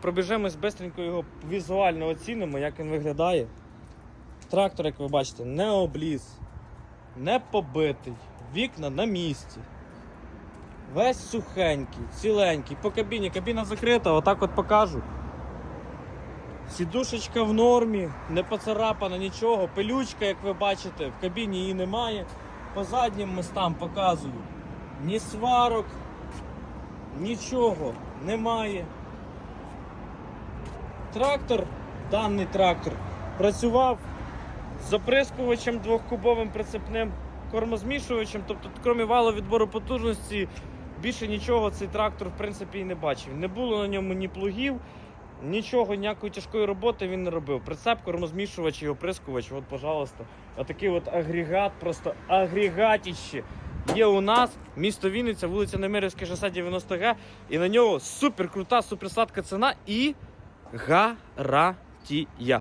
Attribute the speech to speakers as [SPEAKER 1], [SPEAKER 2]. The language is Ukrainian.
[SPEAKER 1] Пробіжемось бистренько його візуально оцінимо, як він виглядає. Трактор, як ви бачите, не обліз, не побитий, вікна на місці. Весь сухенький, ціленький. По кабіні. Кабіна закрита, отак от покажу. Сідушечка в нормі, не поцарапана, нічого. Пилючка, як ви бачите, в кабіні її немає. По заднім мостам показую. Ні сварок, нічого немає. Трактор, даний трактор, працював з оприскувачем двохкубовим прицепним кормозмішувачем, тобто, крім валовідбору потужності, більше нічого цей трактор в принципі і не бачив. Не було на ньому ні плугів, нічого, ніякої тяжкої роботи він не робив. Прицеп, кормозмішувач і оприскувач, от, пожалуйста. Отакий от агрегат, просто агрегатіще. Є у нас місто Вінниця, вулиця Немирівське шосе 90 г і на нього супер крута, супер сладка ціна і гарантія.